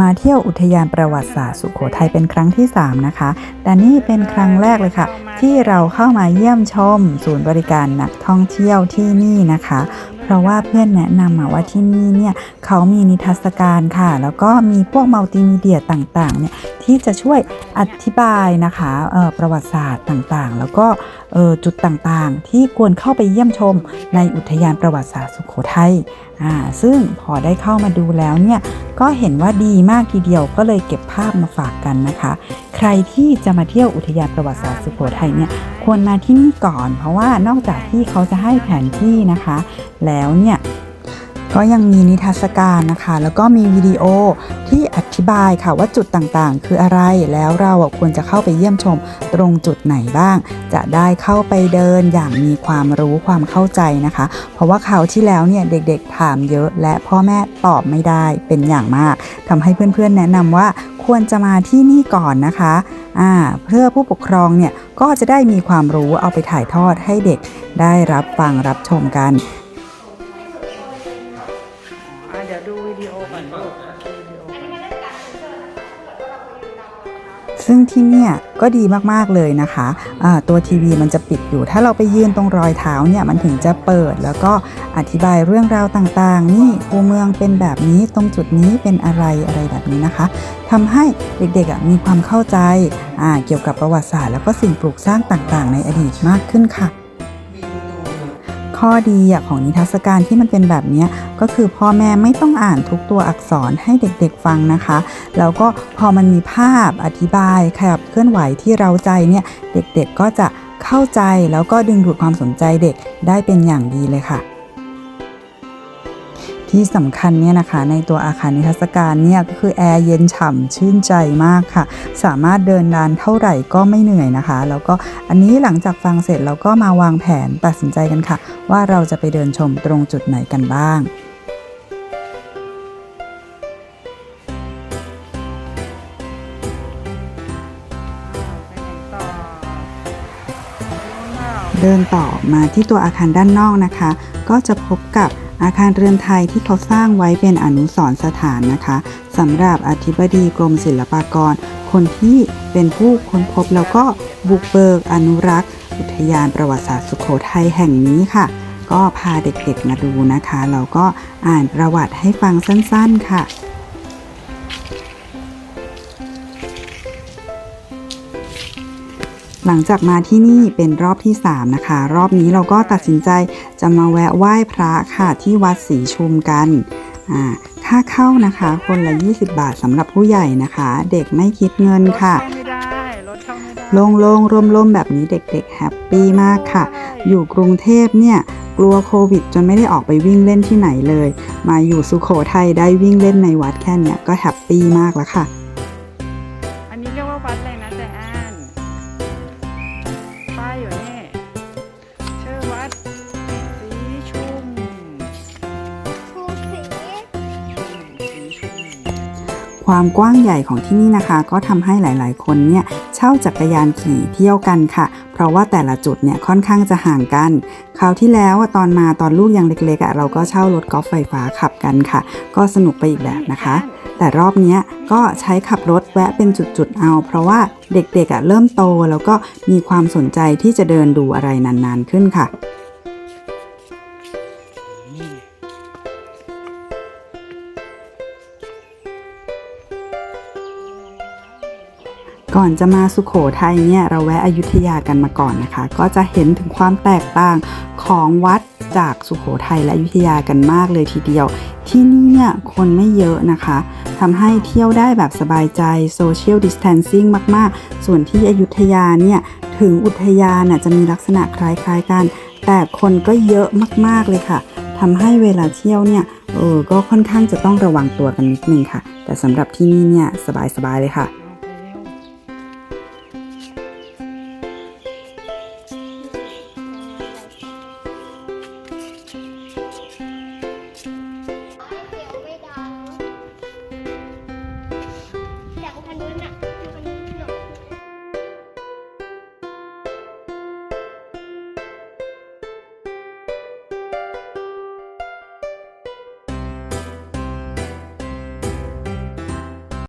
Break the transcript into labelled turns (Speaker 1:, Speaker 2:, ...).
Speaker 1: มาเที่ยวอุทยานประวัติศาสตร์สุโขทัยเป็นครั้งที่ 3 นะคะ แต่นี่เป็นครั้งแรกเลยค่ะ ที่เราเข้ามาเยี่ยมชม ศูนย์บริการนักท่องเที่ยวที่นี่นะคะ เพราะว่าเพื่อนแนะนำมาว่าที่นี่เนี่ยเขามีนิทรรศการค่ะ แล้วก็มีพวกมัลติมีเดียต่างๆเนี่ย ที่จะช่วยอธิบายนะคะประวัติศาสตร์ต่างๆ แล้วก็จุดต่างๆ ที่ควรเข้าไปเยี่ยมชมในอุทยานประวัติศาสตร์สุโขทัยอ่าซึ่งพอได้เข้ามาดูแล้วเนี่ยก็เห็นว่าดีมากทีเดียวก็เลยเก็บภาพมาฝากกันนะคะ ใครที่จะมาเที่ยวอุทยานประวัติศาสตร์สุโขทัยเนี่ยควรมาที่นี่ก่อน เพราะว่านอกจากที่เขาจะให้แผนที่นะคะ แล้วเนี่ยก็ยังมีนิทรรศการนะคะ แล้วก็มีวิดีโอที่อ ธิบายค่ะว่าจุดต่างๆ คืออะไรแล้วเราควรจะเข้าไปเยี่ยมชมตรงจุดไหนบ้าง จะได้เข้าไปเดินอย่างมีความรู้ความเข้าใจนะคะ เพราะว่าคราวที่แล้วเนี่ยเด็กๆถามเยอะ และพ่อแม่ตอบไม่ได้เป็นอย่างมากทำให้เพื่อนๆแนะนำว่าควรจะมาที่นี่ก่อนนะคะอ่าเพื่อผู้ปกครองเนี่ยก็จะได้มีความรู้เอาไปถ่ายทอดให้เด็กได้รับฟังรับชมกัน ซึ่งที่เนี่ยก็ดีมากๆเลยนะคะะตัวทีวีมันจะปิดอยู่ ถ้าเราไปยืนตรงรอยเท้าเนี่ยมันถึงจะเปิด แล้วก็อธิบายเรื่องราวต่างๆ นี่คูเมืองเป็นแบบนี้ตรงจุดนี้เป็นอะไรอะไรแบบนี้นะคะทำให้เด็กๆมีความเข้าใจเกี่ยวกับประวัติศาสตร์ แล้วก็สิ่งปลูกสร้างต่างๆ ในอดีตมากขึ้นค่ะ ข้อดีอของนิทรรศการที่มันเป็นแบบนี้ก็คือพ่อแม่ไม่ต้องอ่านทุกตัวอักษรให้เด็กๆฟังนะคะ แล้วก็พอมันมีภาพอธิบายขยับเคลื่อนไหวที่เราใจเนี่ยเด็กๆก็จะเข้าใจแล้วก็ดึงดูดความสนใจเด็กได้เป็นอย่างดีเลยค่ะ ที่สำคัญเนี่ยนะคะในตัวอาคารนิทรรศการเนี่ยก็คือแอร์เย็นฉ่ำชื่นใจมากค่ะ สามารถเดินนานเท่าไหร่ก็ไม่เหนื่อยนะคะ แล้วก็อันนี้หลังจากฟังเสร็จเราก็มาวางแผนตัดสินใจกันค่ะ ว่าเราจะไปเดินชมตรงจุดไหนกันบ้างเดินต่อมาที่ตัวอาคารด้านนอกนะคะ ก็จะพบกับ อาคารเรือนไทยที่เขาสร้างไว้เป็นอนุสรณ์สถานนะคะสำหรับอธิบดีกรมศิลปากร คนที่เป็นผู้ค้นพบแล้วก็บุกเบิกอนุรักษ์ อุทยานประวัติศาสตร์สุโขทัยแห่งนี้ค่ะ ก็พาเด็กๆมาดูนะคะแล้วก็อ่านประวัติให้ฟังสั้นๆค่ะ หลังจากมาที่นี่เป็นรอบที่ 3 นะคะ รอบนี้เราก็ตัดสินใจจะมาแวะไหว้พระค่ะที่วัดศรีชุมกันค่าเข้านะคะ คนละ 20 บาทสำหรับผู้ใหญ่นะคะ เด็กไม่คิดเงินค่ะ
Speaker 2: ไม่ได้รถเข้าไม่ได้
Speaker 1: โล่งๆร่มๆแบบนี้เด็กๆแฮปปี้มากค่ะ อยู่กรุงเทพเนี่ยกลัวโควิด จนไม่ได้ออกไปวิ่งเล่นที่ไหนเลย มาอยู่สุโขทัยได้วิ่งเล่นในวัดแค่เนี้ยก็แฮปปี้มากแล้วค่ะ
Speaker 2: อันนี้เรียกว่าวัดอะไรนะแต่อ่า อยู่นี่ชื่อวัดสีชุมสีชุม
Speaker 1: ความกว้างใหญ่ของที่นี่นะคะ ก็ทำให้หลายๆ คนเนี่ยเช่าจักรยานขี่เที่ยวกันค่ะ เพราะว่าแต่ละจุดเนี่ยค่อนข้างจะห่างกัน คราวที่แล้วอะตอนมาตอนลูกยังเล็กๆอะเราก็เช่ารถกอล์ฟไฟฟ้าขับกันค่ะ ก็สนุกไปอีกแบบนะคะ แต่รอบนี้ก็ใช้ขับรถแวะเป็นจุดๆเอา เพราะว่าเด็กๆเริ่มโตแล้วก็มีความสนใจที่จะเดินดูอะไรนานๆขึ้นค่ะ ก่อนจะมาสุขโขทัยเนี่ยเราแวะอยุธยากันมาก่อนนะคะ ก็จะเห็นถึงความแตกต่างของวัดจากสุขโขทัยและอยุธยากันมากเลยทีเดียว ที่นี่เนี่ยคนไม่เยอะนะคะทำให้เที่ยวได้แบบสบายใจโซเชียลดิส a ทนซิ่งมาก ๆ ส่วนที่อยุธยาเนี่ยถึงอุทยานจะมีลักษณะคล้าย ๆ กัน แต่คนก็เยอะมาก ๆ เลยค่ะทำให้เวลาเที่ยวเนี่ยเออก็ค่อนข้างจะต้องระวังตัวกันนิดนึงค่ะ แต่สำหรับที่นี่เนี่ยสบายๆเลยค่ะ